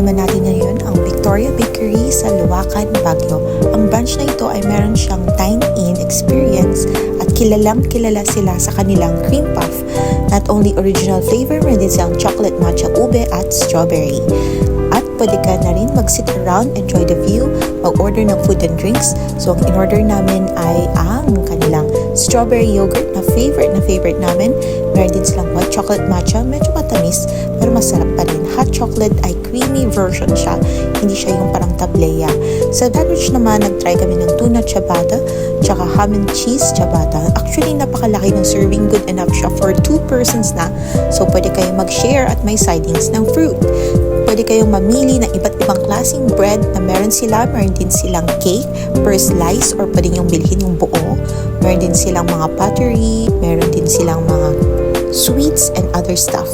naman natin ngayon ang Victoria Bakery sa Luwakan, Baguio. Ang branch na ito ay meron siyang dine-in experience at kilalang kilala sila sa kanilang cream puff. Not only original flavor, meron din silang chocolate matcha ube at strawberry. At pwede ka na rin mag-sit around, enjoy the view, mag-order ng food and drinks. So, ang in-order namin ay ang kanilang strawberry yogurt na favorite na favorite namin. Meron din silang white chocolate matcha, medyo matamis, pero masarap pa rin. Hot chocolate ay creamy version siya, hindi siya yung parang tableya. Sa beverage naman, nag-try kami ng tuna ciabatta, tsaka ham and cheese ciabatta. Actually, napakalaki ng serving, good enough siya for two persons na. So, pwede kayo mag-share at may sidings ng fruit. Pwede kayong mamili ng iba't ibang klaseng bread na meron sila. Meron din silang cake per slice or pwede niyong bilhin yung buo. Meron din silang mga pottery, meron din silang mga sweets and other stuff.